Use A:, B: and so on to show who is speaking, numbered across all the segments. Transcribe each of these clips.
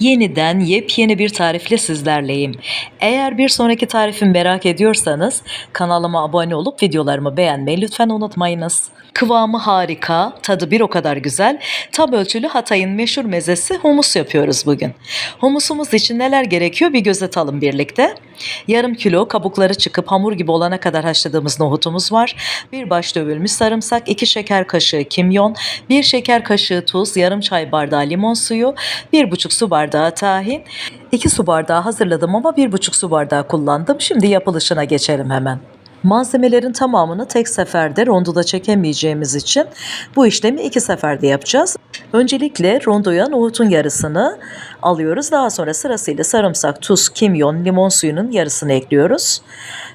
A: Yeniden yepyeni bir tarifle sizlerleyim. Eğer bir sonraki tarifimi merak ediyorsanız kanalıma abone olup videolarımı beğenmeyi lütfen unutmayınız. Kıvamı harika, tadı bir o kadar güzel. Tam ölçülü Hatay'ın meşhur mezesi humus yapıyoruz bugün. Humusumuz için neler gerekiyor bir göz atalım birlikte. Yarım kilo kabukları çıkıp hamur gibi olana kadar haşladığımız nohutumuz var. Bir baş dövülmüş sarımsak, iki şeker kaşığı kimyon, bir şeker kaşığı tuz, yarım çay bardağı limon suyu, bir buçuk su bardağı tahin. 2 su bardağı hazırladım ama bir buçuk su bardağı kullandım. Şimdi yapılışına geçelim hemen. Malzemelerin tamamını tek seferde rondoda çekemeyeceğimiz için bu işlemi iki seferde yapacağız. Öncelikle rondoya nohutun yarısını alıyoruz. Daha sonra sırasıyla sarımsak, tuz, kimyon, limon suyunun yarısını ekliyoruz.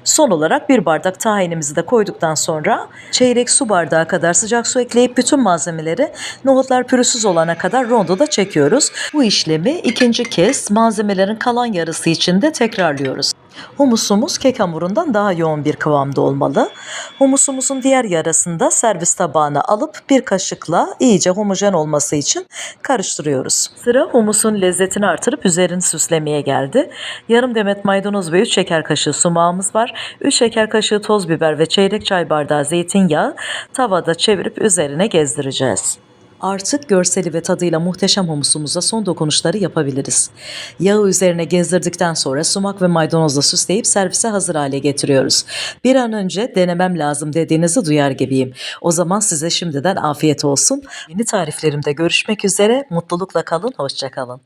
A: Son olarak bir bardak tahinimizi de koyduktan sonra çeyrek su bardağı kadar sıcak su ekleyip bütün malzemeleri nohutlar pürüzsüz olana kadar rondoda çekiyoruz. Bu işlemi ikinci kez malzemelerin kalan yarısı için de tekrarlıyoruz. Humusumuz kek hamurundan daha yoğun bir kıvamda olmalı. Humusumuzun diğer yarısını da servis tabağına alıp bir kaşıkla iyice homojen olması için karıştırıyoruz. Sıra humusun lezzetini artırıp üzerini süslemeye geldi. Yarım demet maydanoz ve 3 şeker kaşığı sumağımız var. 3 şeker kaşığı toz biber ve çeyrek çay bardağı zeytinyağı tavada çevirip üzerine gezdireceğiz. Artık görseli ve tadıyla muhteşem humusumuza son dokunuşları yapabiliriz. Yağı üzerine gezdirdikten sonra sumak ve maydanozla süsleyip servise hazır hale getiriyoruz. Bir an önce denemem lazım dediğinizi duyar gibiyim. O zaman size şimdiden afiyet olsun. Yeni tariflerimde görüşmek üzere. Mutlulukla kalın, hoşça kalın.